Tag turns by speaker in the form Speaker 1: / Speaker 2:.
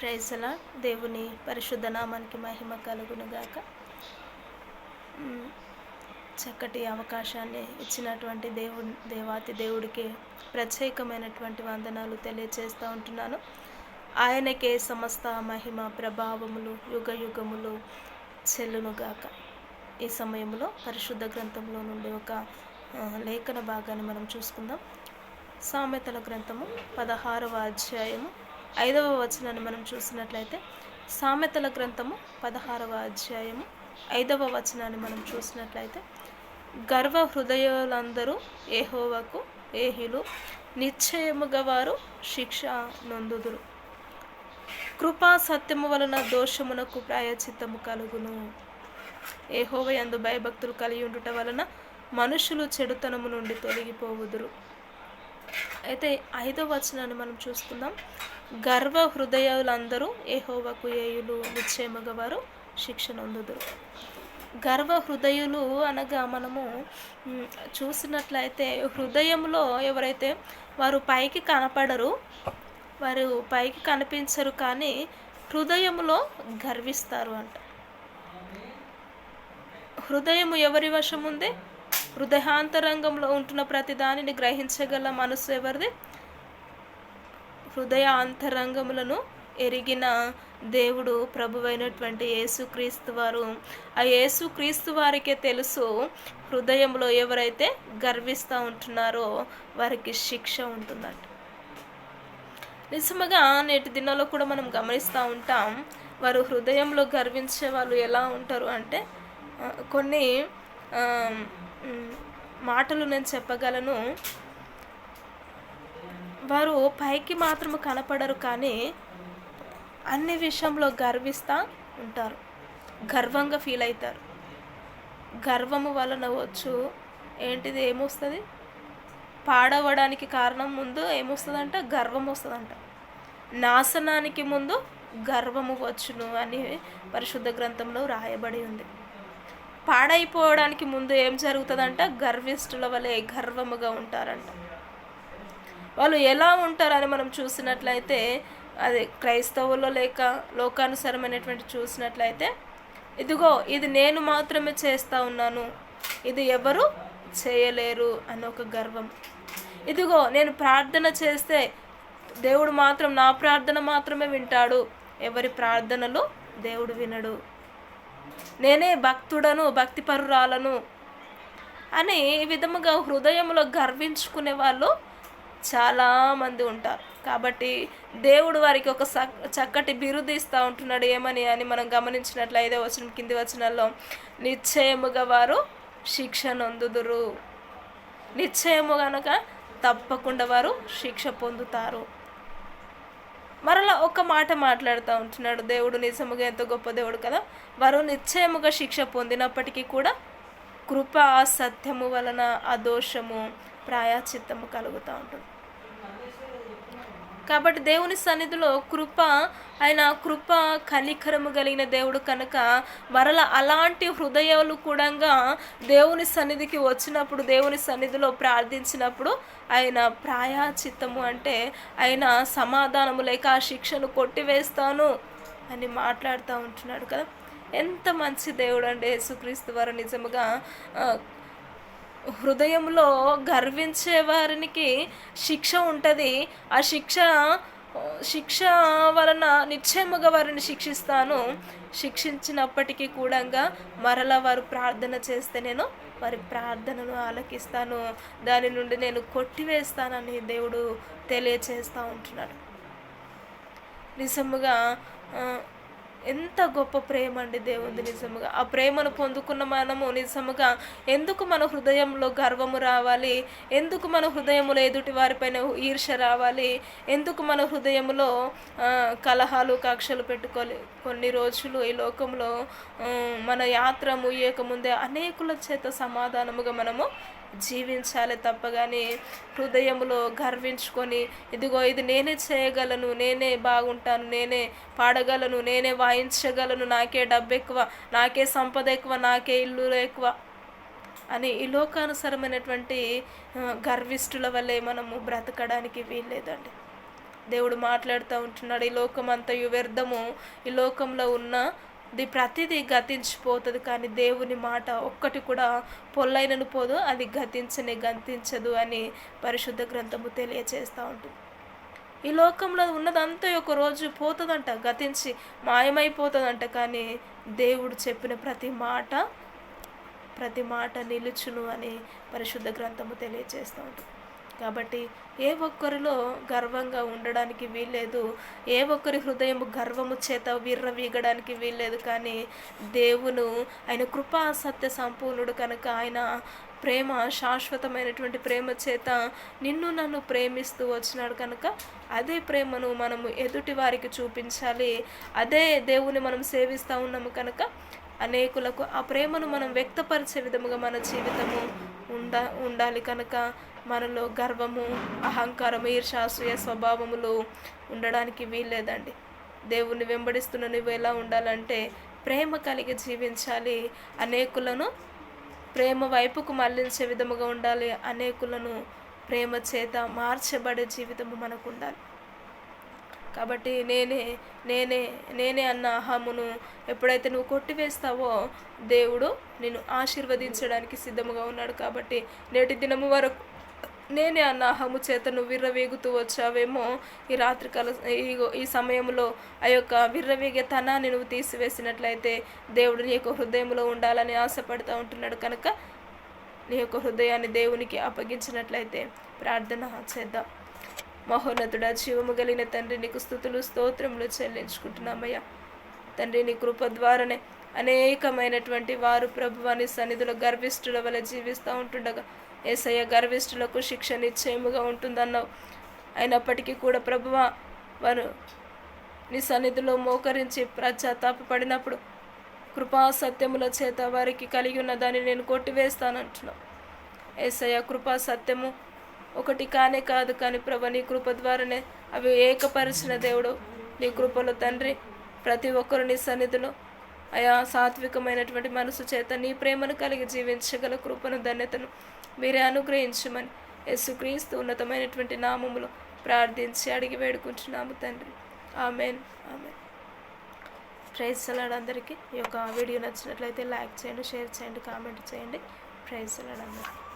Speaker 1: ప్రైజల దేవుని పరిశుద్ధ నామానికి మహిమ కలుగునుగాక. చక్కటి అవకాశాన్ని ఇచ్చినటువంటి దేవు దేవాతి దేవుడికి ప్రత్యేకమైనటువంటి వందనాలు తెలియచేస్తూ ఉంటున్నాను. ఆయనకే సమస్త మహిమ ప్రభావములు యుగ యుగములు చెల్లునుగాక. ఈ సమయంలో పరిశుద్ధ గ్రంథంలో నుండి ఒక లేఖన భాగాన్ని మనం చూసుకుందాం. సామెతల గ్రంథము పదహారవ అధ్యాయము ఐదవ వచనాన్ని మనం చూసినట్లయితే సామెతల గ్రంథము పదహారవ అధ్యాయము ఐదవ వచనాన్ని మనం చూసినట్లయితే గర్వ హృదయులందరూ ఏహోవకు ఏహిలు నిశ్చయముగా వారు శిక్ష నొందుదురు. కృపా సత్యము వలన దోషమునకు ప్రాయచిత్తము కలుగును. ఏహోవయందు భయభక్తులు కలిగి ఉండుట వలన మనుషులు చెడుతనము నుండి తొలగిపోవుదురు. అయితే ఐదో వచనాన్ని మనం చూసుకుందాం గర్వ హృదయాలందరూ ఏహోవకు ఏయులు నిశ్చయముగవారు వారు అందుదురు గర్వ హృదయులు అనగా మనము చూసినట్లయితే హృదయంలో ఎవరైతే వారు పైకి కనపడరు వారు పైకి కనిపించరు కానీ హృదయంలో గర్విస్తారు అంట. హృదయము ఎవరి వశం ఉంది హృదయాంతరంగంలో ఉంటున్న ప్రతి దానిని గ్రహించగల మనసు ఎవరిది? హృదయ అంతరంగములను ఎరిగిన దేవుడు ప్రభువైనటువంటి యేసుక్రీస్తు వారు. ఆ యేసుక్రీస్తు వారికే తెలుసు హృదయంలో ఎవరైతే గర్విస్తూ ఉంటున్నారో వారికి శిక్ష ఉంటుందంట. నిజముగా నేటి దినాల్లో కూడా మనం గమనిస్తూ ఉంటాం వారు హృదయంలో గర్వించే వాళ్ళు ఎలా ఉంటారు అంటే కొన్ని మాటలు నేను చెప్పగలను. వారు పైకి మాత్రం కనపడరు కానీ అన్ని విషయంలో గర్విస్తూ ఉంటారు. గర్వంగా ఫీల్ అవుతారు గర్వము వలన వచ్చు ఏంటిది ఏమొస్తుంది? పాడవడానికి కారణం ముందు ఏమొస్తుందంట? గర్వం వస్తుందంట నాశనానికి ముందు గర్వము వచ్చును అని పరిశుద్ధ గ్రంథంలో రాయబడి ఉంది. పాడైపోవడానికి ముందు ఏం జరుగుతుందంట? గర్విష్ఠుల వలె గర్వముగా ఉంటారంట. వాళ్ళు ఎలా ఉంటారని మనం చూసినట్లయితే అది క్రైస్తవుల్లో లేక లోకానుసారమైనటువంటి చూసినట్లయితే ఇదిగో ఇది నేను మాత్రమే చేస్తూ ఉన్నాను. ఇది ఎవరు చేయలేరు అని ఒక గర్వం. ఇదిగో నేను ప్రార్థన చేస్తే దేవుడు మాత్రం నా ప్రార్థన మాత్రమే వింటాడు. ఎవరి ప్రార్థనలు దేవుడు వినడు. నేనే భక్తుడను భక్తిపరురాలను అని ఈ విధముగా హృదయంలో గర్వించుకునే వాళ్ళు చాలామంది ఉంటారు. కాబట్టి దేవుడు వారికి ఒక చక్కటి బిరుదు ఇస్తూ ఉంటున్నాడు. ఏమని అని మనం గమనించినట్లు ఐదో వచనం కింది వచనంలో నిశ్చయముగా వారు శిక్ష నొందుదురు. నిశ్చయము గనక తప్పకుండా వారు శిక్ష పొందుతారు. మరలా ఒక మాట మాట్లాడుతూ ఉంటున్నాడు. దేవుడు నిజముగా ఎంతో గొప్ప దేవుడు కదా. వారు నిశ్చయముగా శిక్ష పొందినప్పటికీ కూడా కృప సత్యము వలన ఆ దోషము ప్రాయాచిత్తము కలుగుతూ ఉంటుంది. కాబట్టి దేవుని సన్నిధిలో కృప ఆయన కృప కనికరము కలిగిన దేవుడు కనుక మరల అలాంటి హృదయాలు కూడా దేవుని సన్నిధికి వచ్చినప్పుడు దేవుని సన్నిధిలో ప్రార్థించినప్పుడు ఆయన ప్రాయాచిత్తము అంటే ఆయన సమాధానము లేక ఆ శిక్షను కొట్టివేస్తాను అని మాట్లాడుతూ ఉంటున్నాడు కదా. ఎంత మంచి దేవుడు అంటే యేసుక్రీస్తు వారు. నిజముగా హృదయంలో గర్వించే వారికి శిక్ష ఉంటుంది. ఆ శిక్ష శిక్ష వలన నిశ్చయముగా వారిని శిక్షిస్తాను. శిక్షించినప్పటికీ కూడా మరలా వారు ప్రార్థన చేస్తే నేను వారి ప్రార్థనను ఆలకిస్తాను. దాని నుండి నేను కొట్టివేస్తానని దేవుడు తెలియచేస్తూ ఉంటున్నాడు. నిజముగా ఎంత గొప్ప ప్రేమ అండి దేవుంది నిజముగా. ఆ ప్రేమను పొందుకున్న మనము నిజముగా ఎందుకు మన హృదయంలో గర్వము రావాలి? ఎందుకు మన హృదయములో ఎదుటి వారిపైన ఈర్ష రావాలి? ఎందుకు మన హృదయంలో కలహాలు కక్షలు పెట్టుకోవాలి కొన్ని రోజులు ఈ లోకంలో మన యాత్ర ముయ్యక ముందే అనేకుల చేత సమాధానముగా మనము జీవించాలి తప్ప కానీ హృదయంలో గర్వించుకొని ఇదిగో ఇది నేనే చేయగలను నేనే బాగుంటాను నేనే పాడగలను నేనే వాయించగలను నాకే డబ్బు ఎక్కువ నాకే సంపద ఎక్కువ నాకే ఇల్లు ఎక్కువ అని ఈ లోకానుసరమైనటువంటి గర్విష్ఠుల వల్లే మనము బ్రతకడానికి వీల్లేదండి. దేవుడు మాట్లాడుతూ ఉంటున్నాడు ఈ లోకం అంతయు వ్యర్థము ఈ లోకంలో ఉన్న ది ప్రతిదీ గతించిపోతుంది కానీ దేవుని మాట ఒక్కటి కూడా పొల్లైనను పోదు అది గతించని గతించదు అని పరిశుద్ధ గ్రంథము తెలియచేస్తూ ఉంటుంది. ఈ లోకంలో ఉన్నదంతా ఒక రోజు పోతుందంట గతించి మాయమైపోతుందంట కానీ దేవుడు చెప్పిన ప్రతి మాట ప్రతి మాట నిలుచును అని పరిశుద్ధ గ్రంథము తెలియచేస్తూ ఉంటుంది. కాబట్టి ఏ ఒక్కరిలో గర్వంగా ఉండడానికి వీల్లేదు ఏ ఒక్కరి హృదయం గర్వము చేత విర్రవీగడానికి వీల్లేదు. కానీ దేవును ఆయన కృపా సత్య సంపూర్ణుడు కనుక ఆయన ప్రేమ శాశ్వతమైనటువంటి ప్రేమ చేత నిన్ను నన్ను ప్రేమిస్తూ వచ్చినాడు కనుక అదే ప్రేమను మనము ఎదుటి వారికి చూపించాలి. అదే దేవుని మనం సేవిస్తూ ఉన్నాము కనుక అనేకులకు ఆ ప్రేమను మనం వ్యక్తపరిచే విధముగా మన జీవితము ఉండ ఉండాలి కనుక మనలో గర్వము అహంకారం ఈర్షాసూయ స్వభావములు ఉండడానికి వీల్లేదండి. దేవుణ్ణి వెంబడిస్తున్న నువ్వు ఎలా ఉండాలంటే ప్రేమ కలిగి జీవించాలి. అనేకులను ప్రేమ వైపుకు మళ్ళించే విధముగా ఉండాలి. అనేకులను ప్రేమ చేత మార్చబడే జీవితము మనకు ఉండాలి కాబట్టి నేనే నేనే నేనే అన్న అహమును ఎప్పుడైతే నువ్వు కొట్టివేస్తావో దేవుడు నిన్ను ఆశీర్వదించడానికి సిద్ధముగా ఉన్నాడు. కాబట్టి నేటి దినము వరకు నేనే అన్నాహము చేత నువ్వు విర్రవేగుతూ వచ్చావేమో. ఈ రాత్రికాల ఈ ఈ సమయంలో ఆ యొక్క విర్రవేగే తనాన్ని నువ్వు తీసివేసినట్లయితే దేవుడు నీ యొక్క హృదయంలో ఉండాలని ఆశపడుతూ ఉంటున్నాడు కనుక నీ యొక్క హృదయాన్ని దేవునికి అప్పగించినట్లయితే ప్రార్థన చేద్దాం. మహోన్నతుడ జీవము కలిగిన తండ్రి నీకు స్థుతులు స్తోత్రములు చెల్లించుకుంటున్నామయ్యా. తండ్రి నీ కృప ద్వారానే అనేకమైనటువంటి వారు ప్రభువాని సన్నిధిలో గర్విష్ఠుల వల్ల జీవిస్తూ ఉంటుండగా ఏసయ్య గర్విష్ఠులకు శిక్ష నిశ్చయముగా ఉంటుందన్నావు. అయినప్పటికీ కూడా ప్రభువ వారు నీ సన్నిధిలో మోకరించి పడినప్పుడు కృపా సత్యముల చేత వారికి కలిగి ఉన్న దాన్ని నేను కొట్టివేస్తానంటున్నావు. ఏసయ్య కృపా సత్యము ఒకటి కానే కాదు కానీ ప్రభ నీ కృప ద్వారానే అవి ఏకపరిచిన దేవుడు. నీ కృపలో తండ్రి ప్రతి ఒక్కరు నీ సన్నిధిలో అయా సాత్వికమైనటువంటి మనసు చేత నీ ప్రేమను కలిగి జీవించగల కృపను ధన్యతను మీరే అనుగ్రహించమని యేసుక్రీస్తు ఉన్నతమైనటువంటి నామములు ప్రార్థించి అడిగి వేడుకుంటున్నాము తండ్రి. ఆమెన్. ఆమెన్. ప్రైజ్ సలాడ్ అందరికీ. ఈ యొక్క వీడియో నచ్చినట్లయితే లైక్ చేయండి షేర్ చేయండి కామెంట్ చేయండి. ప్రైజ్ సలాడ్ అందరికీ.